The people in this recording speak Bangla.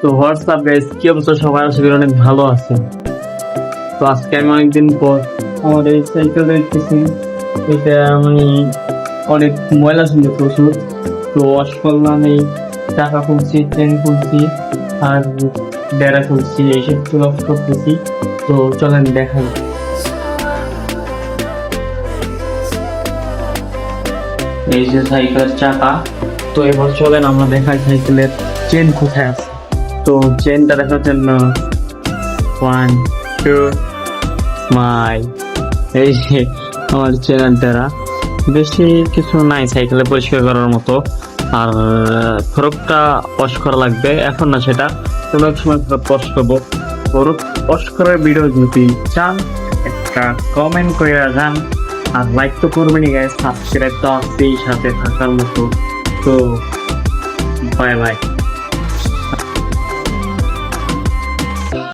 তো হোয়াটসঅ্যাপ গাইস কি অবস্থা? সবাই আশা করি অনেক ভালো আছে তো আজকে আমি অনেকদিন পর আমার এই সাইকেল দেখতেছি। এটা মানে অনেক ময়লা ছিল প্রচুর। তো ওয়াশ করলাম এই টাকা খুলছি চেন খুলছি আর বেড়া খুলছি এইসব অফ করতেছি। তো চলেন, দেখা দেখাই এই যে সাইকেলের চাকা। তো এবার চলেন আমরা দেখাই সাইকেলের চেন কোথায় আছে। তো চেনটা দেখার জন্য ওয়ান টু মাই এই যে আমার চেনের দ্বারা বেশি কিছু নাই সাইকেলে পরিষ্কার করার মতো। আর ফরকটা ওয়াশ করা লাগবে। এখন না সেটা। কোনো এক সময় ফরক ওয়াশ করব। ফরক ওয়াশ করার ভিডিও যদি চান, একটা কমেন্ট করে যান আর লাইক তো করবেনই গাইজ সাবস্ক্রাইব তো আছেই সাথে থাকার মতো। তো বাই বাই